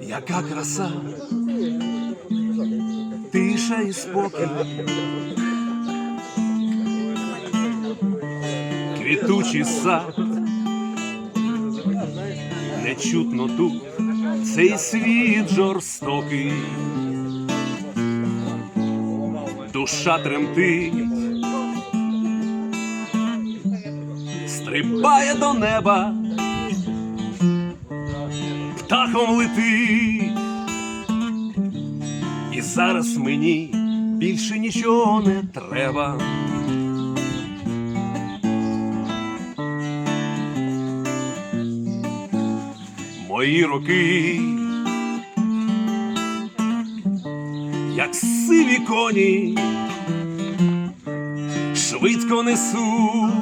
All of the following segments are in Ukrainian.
Яка краса, тиша і спокій. Квітучий сад, не чутно тут. Цей світ жорстокий. Душа тремтить, стрибає до неба, птахом летить, і зараз мені більше нічого не треба. Мої роки, як сиві коні, швидко несуть,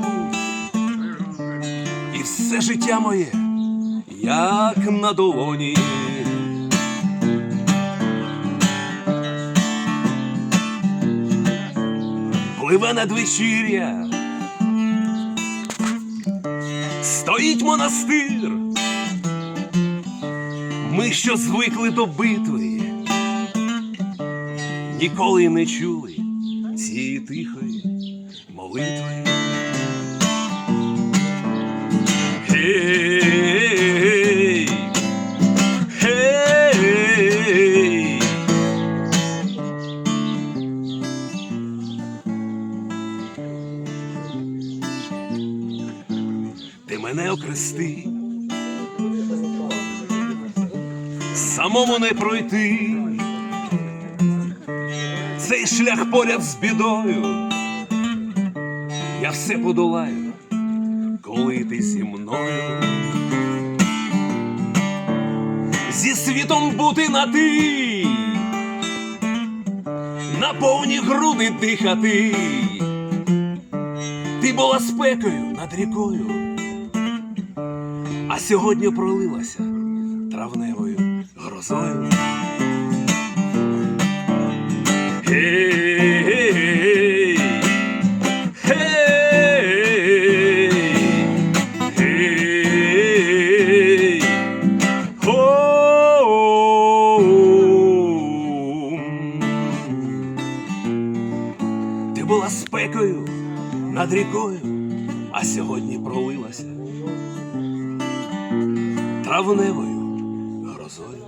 і все життя моє, як на долоні. Пливе надвечір'я, стоїть монастир. Ми, що звикли до битви, ніколи не чули цієї тихої молитви. Мене окрести, самому не пройти. Цей шлях поряд з бідою. Я все подолаю, коли ти зі мною. Зі світом бути на ти, на повні груди дихати. Ти була спекою над рікою, а сьогодні пролилася травневою грозою. Гей. Ти була спекою над рікою, а сьогодні пролилася травневою грозою.